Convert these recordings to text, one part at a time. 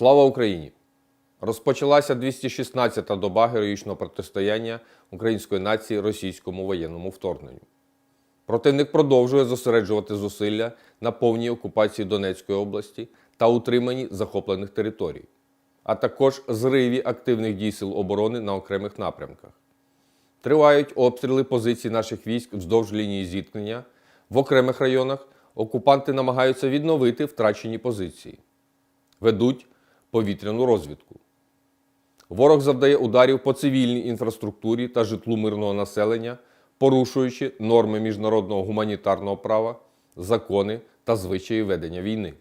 Слава Україні! Розпочалася 216-та доба героїчного протистояння української нації російському воєнному вторгненню. Противник продовжує зосереджувати зусилля на повній окупації Донецької області та утриманні захоплених територій, а також зриві активних дій сил оборони на окремих напрямках. Тривають обстріли позицій наших військ вздовж лінії зіткнення. В окремих районах окупанти намагаються відновити втрачені позиції, ведуть повітряну розвідку. Ворог завдає ударів по цивільній інфраструктурі та житлу мирного населення, порушуючи норми міжнародного гуманітарного права, закони та звичаї ведення війни.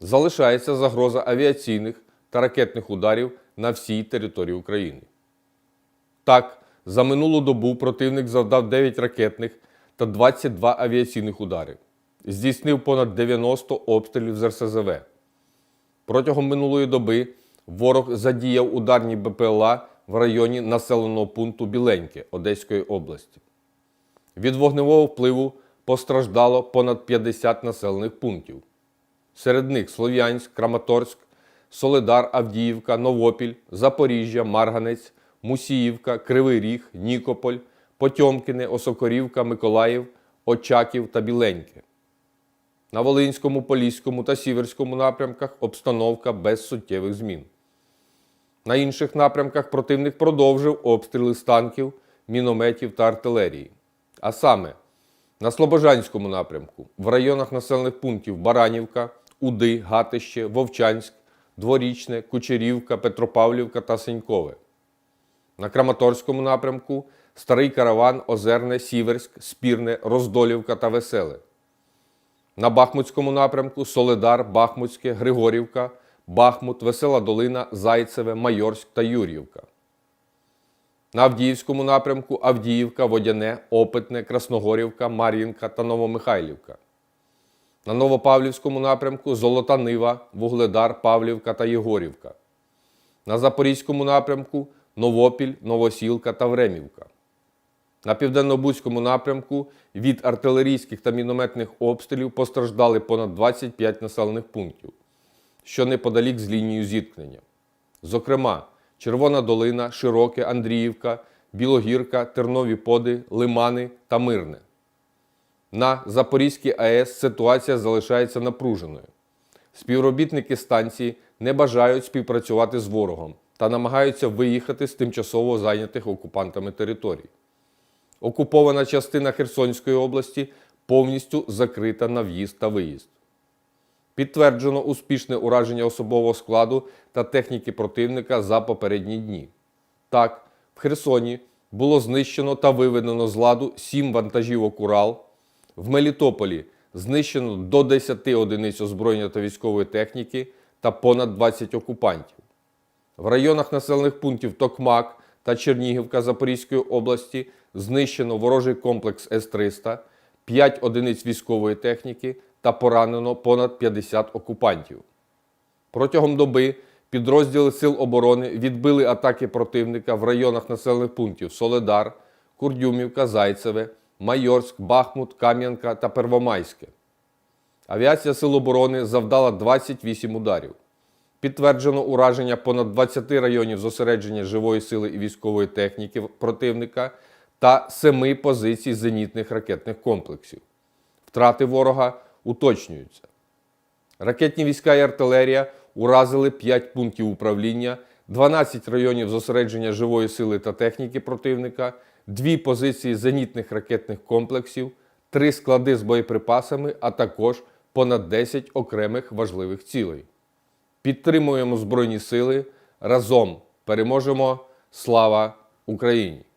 Залишається загроза авіаційних та ракетних ударів на всій території України. Так, за минулу добу противник завдав 9 ракетних та 22 авіаційних удари, здійснив понад 90 обстрілів з РСЗВ. Протягом минулої доби ворог задіяв ударні БПЛА в районі населеного пункту Біленьке Одеської області. Від вогневого впливу постраждало понад 50 населених пунктів. Серед них Слов'янськ, Краматорськ, Соледар, Авдіївка, Новопіль, Запоріжжя, Марганець, Мусіївка, Кривий Ріг, Нікополь, Потьомкіне, Осокорівка, Миколаїв, Очаків та Біленьке. На Волинському, Поліському та Сіверському напрямках обстановка без суттєвих змін. На інших напрямках противник продовжив обстріли з танків, мінометів та артилерії. А саме на Слобожанському напрямку, в районах населених пунктів Баранівка, Уди, Гатище, Вовчанськ, Дворічне, Кучерівка, Петропавлівка та Сенькове. На Краматорському напрямку Старий Караван, Озерне, Сіверськ, Спірне, Роздолівка та Веселе. На Бахмутському напрямку Соледар, Бахмутське, Григорівка, Бахмут, Весела Долина, Зайцеве, Майорськ та Юр'ївка. На Авдіївському напрямку Авдіївка, Водяне, Опитне, Красногорівка, Мар'їнка та Новомихайлівка. На Новопавлівському напрямку Золота Нива, Вугледар, Павлівка та Єгорівка. На Запорізькому напрямку Новопіль, Новосілка та Времівка. На південно-бузькому напрямку від артилерійських та мінометних обстрілів постраждали понад 25 населених пунктів, що неподалік з лінією зіткнення. Зокрема, Червона Долина, Широке, Андріївка, Білогірка, Тернові Поди, Лимани та Мирне. На Запорізькій АЕС ситуація залишається напруженою. Співробітники станції не бажають співпрацювати з ворогом та намагаються виїхати з тимчасово зайнятих окупантами територій. Окупована частина Херсонської області повністю закрита на в'їзд та виїзд. Підтверджено успішне ураження особового складу та техніки противника за попередні дні. Так, в Херсоні було знищено та виведено з ладу 7 вантажівок Урал. В Мелітополі знищено до 10 одиниць озброєння та військової техніки та понад 20 окупантів. В районах населених пунктів Токмак та Чернігівка Запорізької області знищено ворожий комплекс С-300, 5 одиниць військової техніки та поранено понад 50 окупантів. Протягом доби підрозділи Сил оборони відбили атаки противника в районах населених пунктів Соледар, Курдюмівка, Зайцеве, Майорськ, Бахмут, Кам'янка та Первомайське. Авіація Сил оборони завдала 28 ударів. Підтверджено ураження понад 20 районів зосередження живої сили і військової техніки противника та 7 позицій зенітних ракетних комплексів. Втрати ворога уточнюються. Ракетні війська і артилерія уразили 5 пунктів управління, 12 районів зосередження живої сили та техніки противника, 2 позиції зенітних ракетних комплексів, 3 склади з боєприпасами, а також понад 10 окремих важливих цілей. Підтримуємо Збройні Сили. Разом переможемо. Слава Україні!